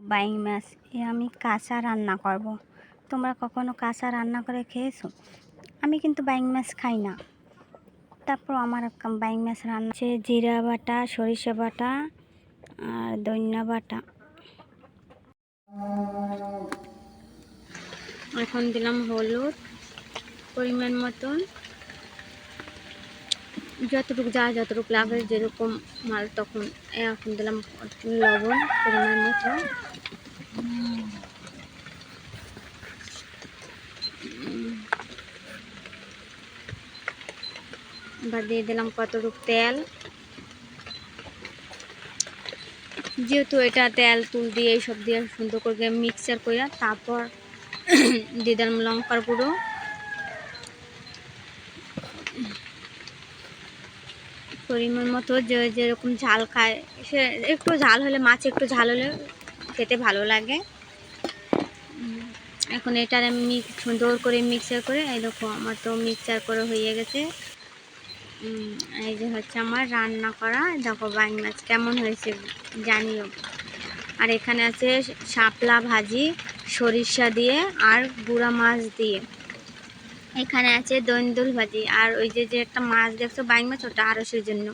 Buying মাছ এ আমি কাঁচা রান্না করব। তোমরা কখনো কাঁচা রান্না করে খেয়েছো? আমি কিন্তু বাইং মাছ খাই না। তারপর আমার বাইং মাছ রান্না হচ্ছে জিরা বাটা, সরিষা বাটা আর ধনিয়া বাটা। এখন দিলাম হলুদ, পরিমাণ মতন। যতটুকু যা যতটুকু লাগে, যেরকম মাল তখন এখন দিলাম লবণ, পরিমাণ মতো। এবার দিয়ে দিলাম কতটুকু তেল। যেহেতু এটা তেল, তুল দিয়ে, এইসব দিয়ে সুন্দর করে মিক্সচার করে তারপর দিয়ে দিলাম লঙ্কার গুঁড়ো। পরিমাণ মতো যে যেরকম ঝাল খায়, সে একটু ঝাল হলে, মাছ একটু ঝাল হলে খেতে ভালো লাগে। এখন এটার আমি সুন্দর করে মিক্সচার করে, এই আমার তো মিক্সচার করে হয়ে গেছে। এই যে হচ্ছে আমার রান্না করা, দেখো বাইং মাছ কেমন হয়েছে জানিও। আর এখানে আছে শাপলা ভাজি, সরিষা দিয়ে আর গুঁড়া মাছ দিয়ে। এখানে আছে দন্দুল ভাজি। আর ওই যে যে একটা মাছ দেখছ বাইং মাছ, ওটা আরও সেই জন্য।